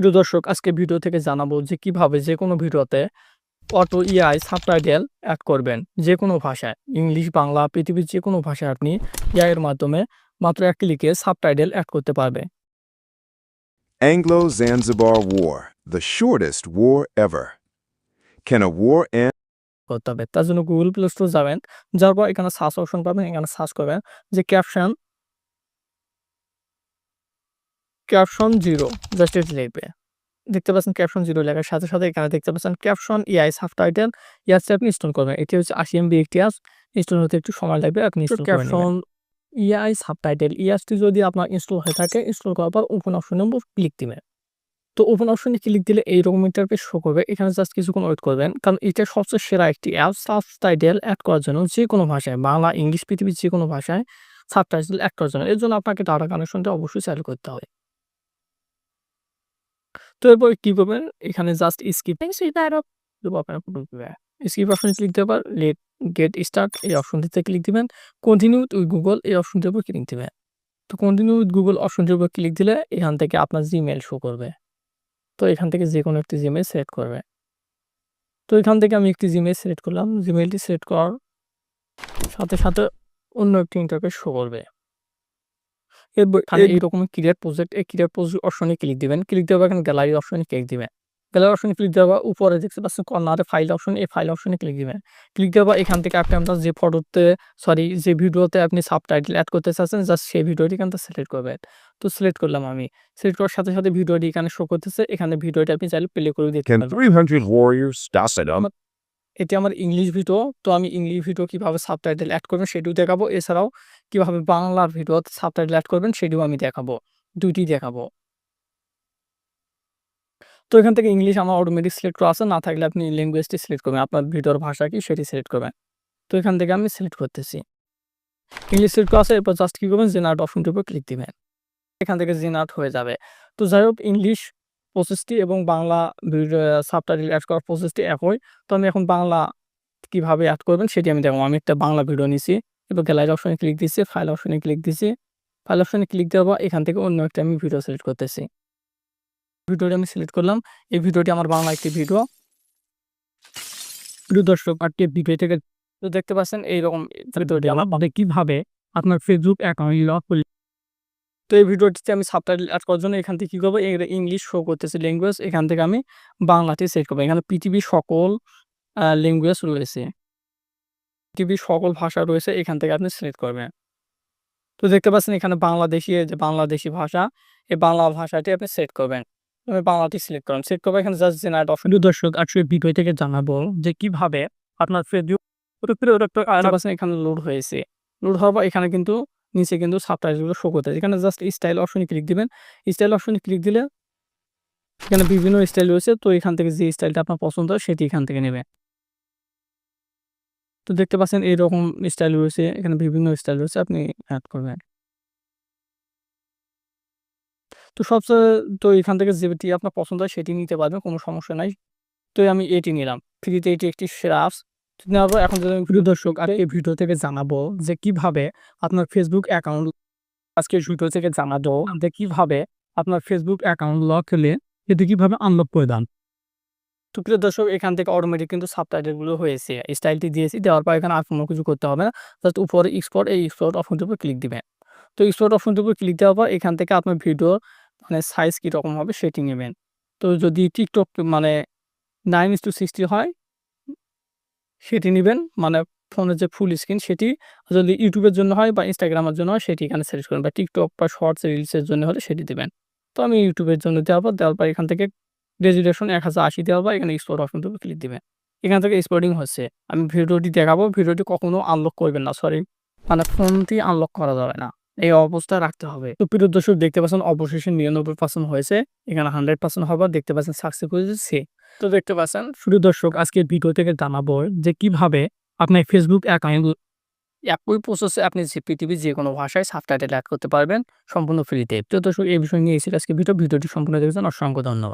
প্রিয় দর্শক আজকে ভিডিও থেকে জানাব যে কীভাবে যে কোনো ভিডিওতে অটো ইআই সাবটাইটেল অ্যাড করবেন যে কোনো ভাষায় ইংলিশ বাংলা পৃথিবীর যে কোনো ভাষায় আপনি ইআই এর মাধ্যমে মাত্র এক ক্লিকে সাবটাইটেল অ্যাড করতে পারবে Anglo Zanzibar War, the shortest war ever. Can a war end? করতে হবে তার জন্য গুগল প্লে স্টোর যাবেন যার পর এখানে সার্চ অপশন পাবেন এখানে সার্চ করবেন যে ক্যাপশন ক্যাপশন জিরো জাস্ট এটি লিখবে। দেখতে পাচ্ছেন ক্যাপশন জিরো লেখার সাথে সাথে এখানে দেখতে পাচ্ছেন ক্যাপশন ইআই সাবটাইটেল ইয়াসটি আপনি ইনস্টল করবেন। এটি হচ্ছে আশি এমবি একটি আস ইনস্টল হতে একটু সময় লাগবে, আপনি ক্যাপশন ইআই সাবটাইটেল ইয়াসটি যদি আপনার ইনস্টল হয়ে থাকে ইনস্টল করার পর ওপেন অপশনের উপর ক্লিক দিবেন। তো ওপেন অপশনে ক্লিক দিলে এইরকম ইন্টারফেস শো করবে। এখানে জাস্ট কিছুক্ষণ ওয়েট করবেন, কারণ এটা সবচেয়ে সেরা একটি অ্যাপ সাবটাইটেল অ্যাড করার জন্য যে কোনো ভাষায়, বাংলা, ইংলিশ, পৃথিবীর যে কোনো ভাষায় সাবটাইটেল অ্যাড করার জন্য। এর জন্য আপনাকে ডাটা কানেকশনটা অবশ্যই চালু করতে হবে। তো এরপর কি করবেন এখানে জাস্ট স্কিপ স্কিপ অপশনে ক্লিক দেওয়ার লেট গেট স্টার্ট এই অপশনটিতে ক্লিক দিবেন। কন্টিনিউ উইথ গুগল এই অপশনটির উপর ক্লিক দিবেন। তো কন্টিনিউ উইথ গুগল অপশনটির উপর ক্লিক দিলে এখান থেকে আপনার জিমেল শো করবে। তো এখান থেকে যে কোনো একটি জিমেল সিলেক্ট করবে। তো এখান থেকে আমি একটি জিমেল সিলেক্ট করলাম। জিমেলটি সিলেক্ট করার সাথে সাথে অন্য একটি ইন্টারফেস শো করবে। এইরকম ক্রিয়েট প্রজেক্ট এই ক্রিয়েট প্রজেক্ট অপশনে ক্লিক দিবেন। ক্লিক দেওয়ার এখানে গ্যালারি অপশনে ক্লিক দিবেন। গ্যালারি অপশনে ক্লিক দেওয়া উপরে দেখতে পাচ্ছেন কর্নারে ফাইল অপশন এই ফাইল অপশনে ক্লিক দিবেন। ক্লিক দেওয়া এখান থেকে আপনি আপনার যে ফটোতে সরি যে ভিডিওতে আপনি সাবটাইটেল অ্যাড করতে চাচ্ছেন জাস্ট সেই ভিডিওটি এখান থেকে সিলেক্ট করবেন। তো সিলেক্ট করলাম আমি। সিলেক্ট করার সাথে সাথে ভিডিওটি এখানে শো করতেছে। এখানে ভিডিওটি আপনি চাইলে প্লে করে দিতে Can পারবেন 300 warriors toss it up? এটি আমার ইংলিশ ভিডিও। তো আমি ইংলিশ ভিডিও কীভাবে সাবটাইটেল অ্যাড করবেন সেটিও দেখাবো। এছাড়াও কীভাবে বাংলার ভিডিওতে সাবটাইটেল অ্যাড করবেন সেটিও আমি দেখাবো। দুইটি দেখাবো। তো এখান থেকে ইংলিশ আমার অটোমেটিক সিলেক্ট করা আছে। না থাকলে আপনি ল্যাঙ্গুয়েজটি সিলেক্ট করবেন। আপনার ভিডিওর ভাষা কি সেটি সিলেক্ট করবেন। তো এখান থেকে আমি সিলেক্ট করতেছি। ইংলিশ সিলেক্ট করা আছে। এরপর জাস্ট কী করবেন জেনারেট অপশনটির উপর ক্লিক দিবেন। এখান থেকে জেনারেট হয়ে যাবে। তো যাই হোক, ইংলিশ প্রসেসটি এবং বাংলা সাবটাইটেল অ্যাড করার প্রসেসটি একই। তো আমি এখন বাংলা কীভাবে অ্যাড করবেন সেটি আমি দেখাবো আমি একটা বাংলা ভিডিও নিছি। এবার গ্যালারি অপশনে ক্লিক দিচ্ছি ফাইল অপশনে ক্লিক দিচ্ছি ফাইল অপশনে ক্লিক দেওয়ার পর এখান থেকে অন্য একটা আমি ভিডিও সিলেক্ট করতেছি। ভিডিওটি আমি সিলেক্ট করলাম। এই ভিডিওটি আমার বাংলা একটি ভিডিও প্রিয় দর্শক আজকে ভিডিও থেকে তো দেখতে পাচ্ছেন এইরকম ভিডিওটি আমার মানে কীভাবে আপনার ফেসবুক অ্যাকাউন্ট লক করলে তো এই ভিডিওটিতে আমি সাবটাইটেল অ্যাড করার জন্য এখান থেকে কী করব? ইংলিশ শো করতেছে ল্যাঙ্গুয়েজ এখান থেকে আমি বাংলাতে সেট করব। এখানে পৃথিবীর সকল ল্যাঙ্গুয়েজ রয়েছে। পৃথিবীর সকল ভাষা রয়েছে এখান থেকে আপনি সিলেক্ট করবেন। তো দেখতে পাচ্ছেন এখানে বাংলাদেশি যে বাংলাদেশি ভাষা এই বাংলা ভাষাটি আপনি সেট করবেন। আমি বাংলাটি সিলেক্ট করলাম। সিলেক্ট করব এখানে জাস্ট জেনারেট অপশন দর্শক আসলে ভিডিও থেকে জানাব যে কীভাবে আপনার ফেসবুক এখানে লোড হয়েছে। লোড হওয়ার পর এখানে কিন্তু নিচে কিন্তু সাবটাইটেলগুলো শো করতে এখানে জাস্ট স্টাইল অপশনে ক্লিক দিবেন। স্টাইল অপশনে ক্লিক দিলে এখানে বিভিন্ন স্টাইল রয়েছে। তো এখান থেকে যে স্টাইলটা আপনার পছন্দ হয়, সেটি এখান থেকে নেবে তো দেখতে পাচ্ছেন এইরকম স্টাইল রয়েছে। এখানে বিভিন্ন স্টাইল রয়েছে, আপনি অ্যাড করবেন। তো সবচেয়ে, তো এখান থেকে যেটি আপনার পছন্দ হয়, সেটি নিতে পারবেন, কোনো সমস্যা নাই। তো আমি এটি নিলাম। ফ্রিতে এটি একটি সেরা নেওয়ার এখন যদি আমি দর্শক আর এই ভিডিও থেকে জানাব যে কীভাবে আপনার ফেসবুক অ্যাকাউন্ট আজকে ভিডিও থেকে জানাব যে কীভাবে আপনার ফেসবুক অ্যাকাউন্ট লক হলে এটি কীভাবে আনলক করে দেন। তো প্রিয় দর্শক, এখান থেকে অটোমেটিক কিন্তু সাবটাইটেলগুলো হয়েছে। স্টাইলটি দিয়েছি, দেওয়ার পর এখানে আর কোনো কিছু করতে হবে না। জাস্ট উপরে এক্সপোর্ট এই এক্সপোর্ট অপশনটির উপর ক্লিক দিবেন। তো এক্সপোর্ট অপশনটির উপর ক্লিক দেওয়ার পর এখান থেকে আপনার ভিডিওর মানে সাইজ কীরকম হবে সেটি নেবেন। তো যদি টিকটক মানে নাইন ইস টু সিক্সটি হয় সেটি নেবেন। মানে ফোনের যে ফুল স্ক্রিন সেটি যদি ইউটিউবের জন্য হয় বা ইনস্টাগ্রামের জন্য হয়, সেটি এখানে সিলেক্ট করবেন বা টিকটক বা শর্টস রিলসের জন্য হলে সেটি দেবেন। তো আমি ইউটিউবের জন্য দেওয়ার পর দেওয়ার পর এখান থেকে রেজুলেশন এক হাজার আশি দেওয়ার পর এখানে এক্সপোর্ট অপশন ক্লিক দিবেন। এখান থেকে এক্সপোর্টিং হচ্ছে। আমি ভিডিওটি দেখাবো, ভিডিওটি কখনো আনলক করবেন না সরি মানে ফোনটি আনলক করা যাবে না। এই অবস্থা রাখতে হবে। তো প্রিয় দর্শক, দেখতে পাচ্ছেন অবশেষে নিরানব্বই পার্সেন্ট হয়েছে। এখানে হান্ড্রেড পার্সেন্ট হবার, দেখতে পাচ্ছেন সাকসেসফুল সে। তো দেখতে পাচ্ছেন, প্রিয় দর্শক, আজকের ভিডিও থেকে জানাব যে কীভাবে আপনার ফেসবুক অ্যাকাউন্ট একই প্রসেসে আপনি পৃথিবীর যে কোনো ভাষায় সাবটাইটেল অ্যাড করতে পারবেন, সম্পূর্ণ ফ্রিতে প্রিয় দর্শক, এই বিষয় নিয়ে এসে আজকে ভিডিও ভিডিওটি সম্পূর্ণ দেখেছেন অসংখ্য ধন্যবাদ।